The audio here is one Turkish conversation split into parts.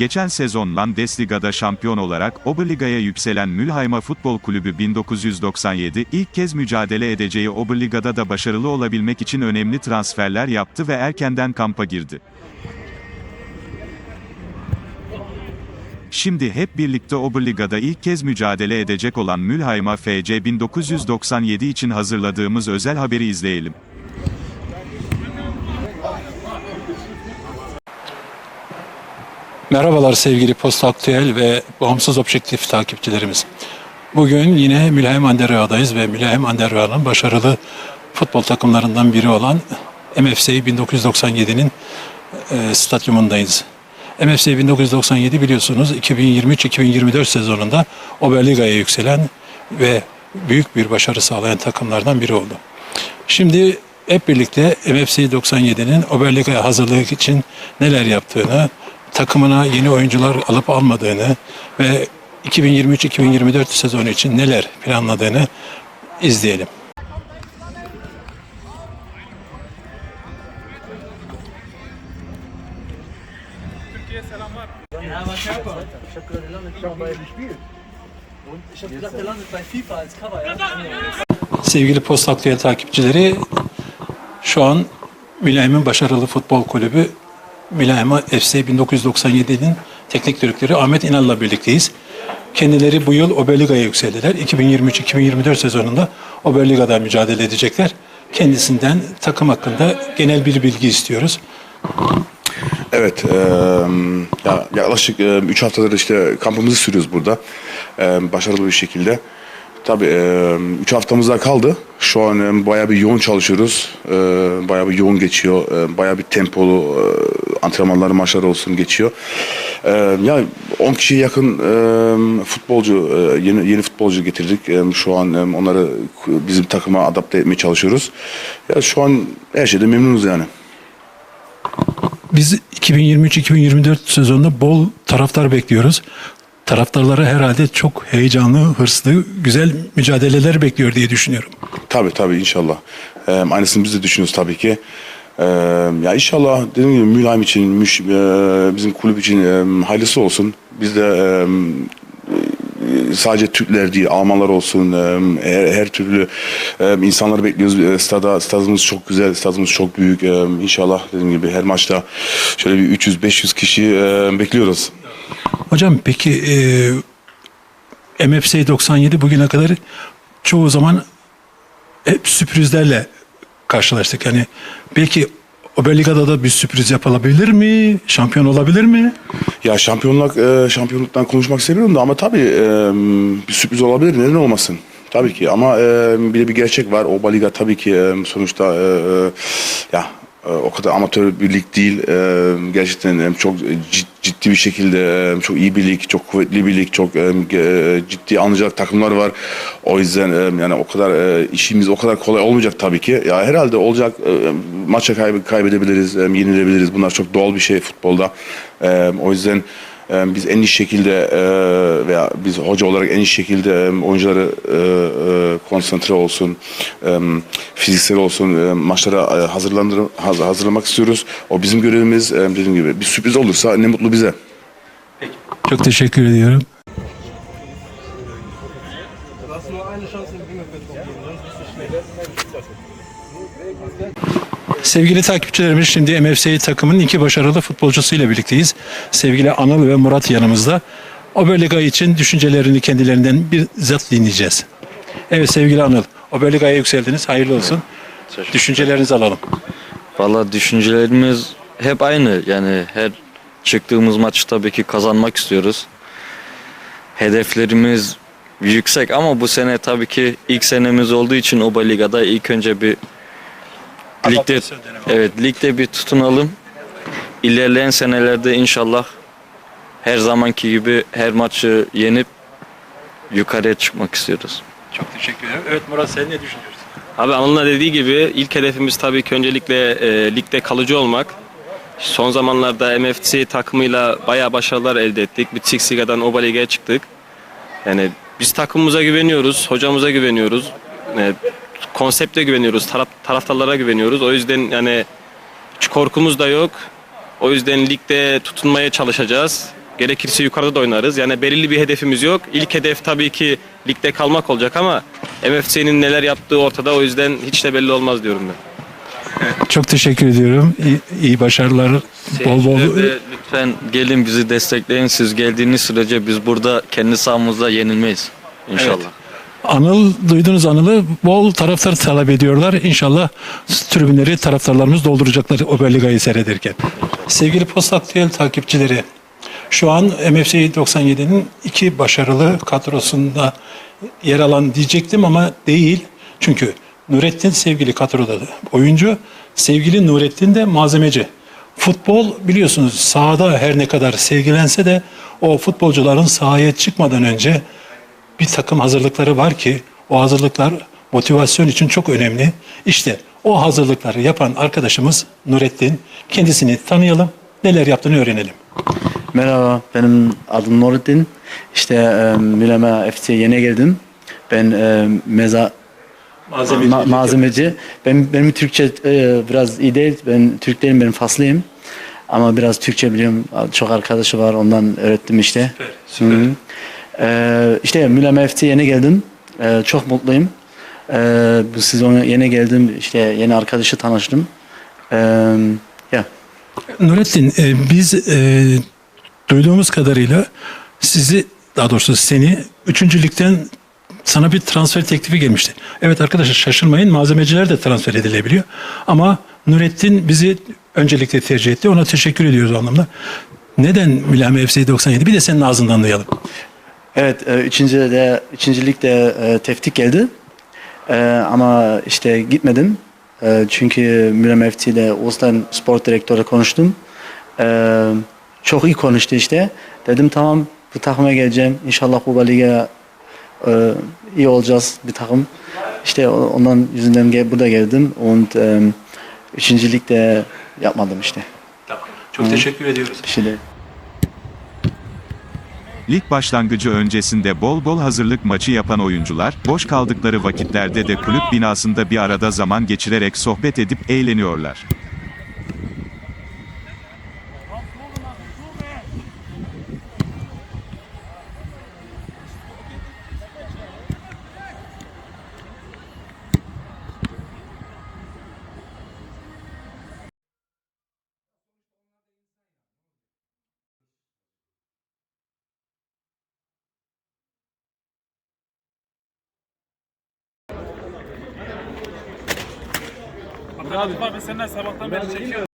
Geçen sezon Landesliga'da şampiyon olarak Oberliga'ya yükselen Mülheim'a Futbol Kulübü 1997 ilk kez mücadele edeceği Oberliga'da da başarılı olabilmek için önemli transferler yaptı ve erkenden kampa girdi. Şimdi hep birlikte Oberliga'da ilk kez mücadele edecek olan Mülheim'a FC 1997 için hazırladığımız özel haberi izleyelim. Merhabalar sevgili Post Aktüel ve Bağımsız Objektif takipçilerimiz. Bugün yine Mülheim Anderoğa'dayız ve Mülheim Anderoğa'nın başarılı futbol takımlarından biri olan MFC 1997'nin e, stadyumundayız. MFC 1997 biliyorsunuz 2023-2024 sezonunda Oberliga'ya yükselen ve büyük bir başarı sağlayan takımlardan biri oldu. Şimdi hep birlikte MFC 97'nin Oberliga'ya hazırlığı için neler yaptığını, takımına yeni oyuncular alıp almadığını ve 2023-2024 sezonu için neler planladığını izleyelim. Sevgili Post Aktüel takipçileri, şu an Mülayim'in başarılı futbol kulübü Mülayim FC 1997'nin teknik direktörü Ahmet İnal'la birlikteyiz. Kendileri bu yıl Oberliga'ya yükseldiler. 2023-2024 sezonunda Oberliga'da mücadele edecekler. Kendisinden takım hakkında genel bir bilgi istiyoruz. Evet, eee, ya yaklaşık 3 haftadır işte kampımızı sürüyoruz burada. Eee, başarılı bir şekilde. Tabii 3 haftamız daha kaldı. Şu an bayağı bir yoğun çalışıyoruz. Bayağı bir yoğun geçiyor. Bayağı bir tempolu antrenmanlar, maçlar olsun geçiyor. Eee ya 10 kişiye yakın futbolcu, yeni yeni futbolcu getirdik. Şu an onları bizim takıma adapte etmeye çalışıyoruz. Ya şu an her şeyde memnunuz yani. Biz 2023-2024 sezonunda bol taraftar bekliyoruz. Taraftarları herhalde çok heyecanlı, hırslı, güzel mücadeleler bekliyor diye düşünüyorum. Tabii tabii inşallah. Ee, aynısını biz de düşünüyoruz tabii ki. Ee, ya inşallah dediğim gibi Mülheim için, müş, e, bizim kulüp için e, hayırlısı olsun. Biz de e, sadece Türkler değil, Almanlar olsun, her, her türlü insanları bekliyoruz. E, Stada, stadımız çok güzel, stadımız çok büyük. İnşallah dediğim gibi her maçta şöyle bir 300-500 kişi bekliyoruz. Hocam peki e, MFC 97 bugüne kadar çoğu zaman hep sürprizlerle karşılaştık. Yani belki Oberliga'da da bir sürpriz yapılabilir mi? Şampiyon olabilir mi? Ya şampiyonluk e, şampiyonluktan konuşmak istemiyorum da ama tabii e, bir sürpriz olabilir neden olmasın? Tabii ki ama e, bir de bir gerçek var. Oba Liga tabii ki e, sonuçta e, e, ya o kadar amatör bir lig değil. E, gerçekten çok cid- ciddi bir şekilde çok iyi bir lig, çok kuvvetli bir lig, çok e, ciddi alınacak takımlar var. O yüzden e, yani o kadar e, işimiz o kadar kolay olmayacak tabii ki. Ya herhalde olacak maça kaybe- kaybedebiliriz, yenilebiliriz. Bunlar çok doğal bir şey futbolda. O yüzden biz en iyi şekilde e, veya biz hoca olarak en iyi şekilde e, oyuncuları e, konsantre olsun, fiziksel olsun maçlara e, hazırlandır haz- hazırlamak istiyoruz. O bizim görevimiz. Dediğim gibi bir sürpriz olursa ne mutlu bize. Çok teşekkür ediyorum. Sevgili takipçilerimiz şimdi MFC takımının iki başarılı futbolcusuyla birlikteyiz. Sevgili Anıl ve Murat yanımızda. Oberliga için düşüncelerini kendilerinden bir zat dinleyeceğiz. Evet sevgili Anıl, Oberliga'ya yükseldiniz. Hayırlı olsun. Düşüncelerinizi alalım. Valla düşüncelerimiz hep aynı. Yani her çıktığımız maçı tabii ki kazanmak istiyoruz. Hedeflerimiz yüksek ama bu sene tabii ki ilk senemiz olduğu için Oba Liga'da ilk önce bir ligde evet ligde bir tutunalım. İlerleyen senelerde inşallah her zamanki gibi her maçı yenip yukarıya çıkmak istiyoruz. Çok teşekkür ederim. Evet Murat sen ne düşünüyorsun? Abi Anıl'ın dediği gibi ilk hedefimiz tabii ki öncelikle e, ligde kalıcı olmak. Son zamanlarda MFC takımıyla bayağı başarılar elde ettik. Bir Liga'dan Oba Liga'ya çıktık. Yani biz takımımıza güveniyoruz, hocamıza güveniyoruz. E, konsepte güveniyoruz, taraf, taraftarlara güveniyoruz. O yüzden yani hiç korkumuz da yok. O yüzden ligde tutunmaya çalışacağız. Gerekirse yukarıda da oynarız. Yani belirli bir hedefimiz yok. İlk hedef tabii ki ligde kalmak olacak ama MFC'nin neler yaptığı ortada. O yüzden hiç de belli olmaz diyorum ben. Çok teşekkür ediyorum. İyi, iyi başarılar. Bol bol Seyirciler de lütfen gelin bizi destekleyin. Siz geldiğiniz sürece biz burada kendi sahamızda yenilmeyiz. İnşallah. Anıl duydunuz Anıl'ı bol taraftar talep ediyorlar. İnşallah tribünleri taraftarlarımız dolduracaklar Oberliga'yı seyrederken. Sevgili Post Aktüel takipçileri, şu an MFC 97'nin iki başarılı kadrosunda yer alan diyecektim ama değil. Çünkü Nurettin sevgili kadroda oyuncu, sevgili Nurettin de malzemeci. Futbol biliyorsunuz sahada her ne kadar sevgilense de o futbolcuların sahaya çıkmadan önce bir takım hazırlıkları var ki o hazırlıklar motivasyon için çok önemli. İşte o hazırlıkları yapan arkadaşımız Nurettin. Kendisini tanıyalım, neler yaptığını öğrenelim. Merhaba, benim adım Nurettin. İşte e, Müleme FC'ye yeni geldim. Ben e, meza ma- malzemeci. Ben benim Türkçe e, biraz iyi değil. Ben Türk değilim, ben Faslıyım. Ama biraz Türkçe biliyorum. Çok arkadaşı var, ondan öğrettim işte. Süper, Hı hı. E, işte Müleme FC'ye yeni geldim. E, çok mutluyum. E, bu sezon yeni geldim. İşte yeni arkadaşı tanıştım. E, ya. Nurettin, e, biz e, duyduğumuz kadarıyla sizi, daha doğrusu seni 3. sana bir transfer teklifi gelmişti. Evet arkadaşlar şaşırmayın malzemeciler de transfer edilebiliyor. Ama Nurettin bizi öncelikle tercih etti. Ona teşekkür ediyoruz o anlamda. Neden Mülame FC 97? Bir de senin ağzından duyalım. Evet, e, üçüncü de üçüncülükte e, teftik geldi. E, ama işte gitmedim. Çünkü Mülem FC ile Ulus'tan spor direktörü konuştum. Çok iyi konuştu işte. Dedim tamam bu takıma geleceğim. İnşallah bu lige e, iyi olacağız bir takım. İşte ondan yüzünden gel, burada geldim. Und e, üçüncülükte yapmadım işte. Çok teşekkür ediyoruz. Bir şey değil. Lig başlangıcı öncesinde bol bol hazırlık maçı yapan oyuncular, boş kaldıkları vakitlerde de kulüp binasında bir arada zaman geçirerek sohbet edip eğleniyorlar. Ahmet Ahmet hemen çevir hemen çevir.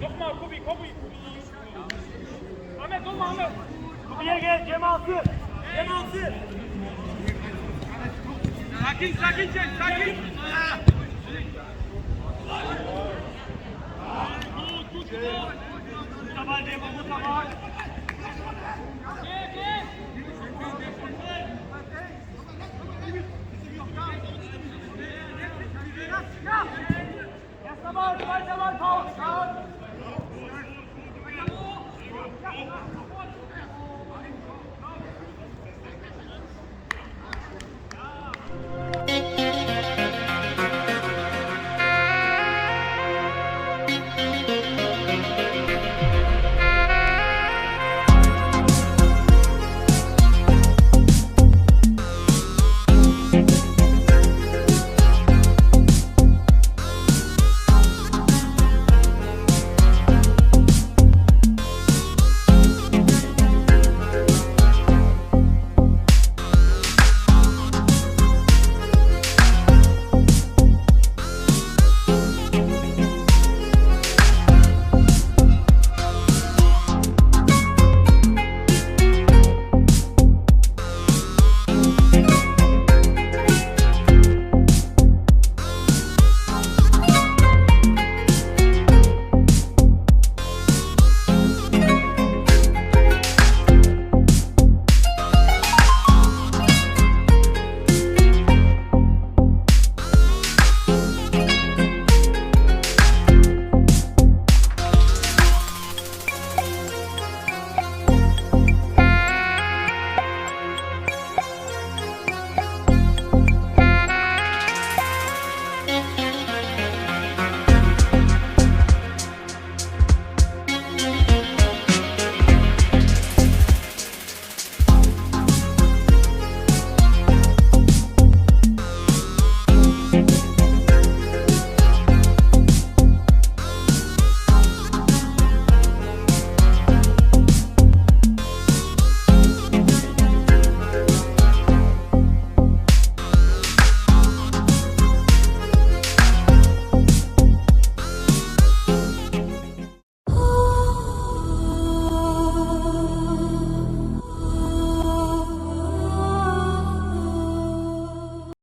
Nochmal, Kubi, Kubi. Ahmet, nochmal, Ahmet. Kubi'ye gel, Cem altı. Cem altı. Sakin, sakin çek, sakin. Gut, gut. Dabei,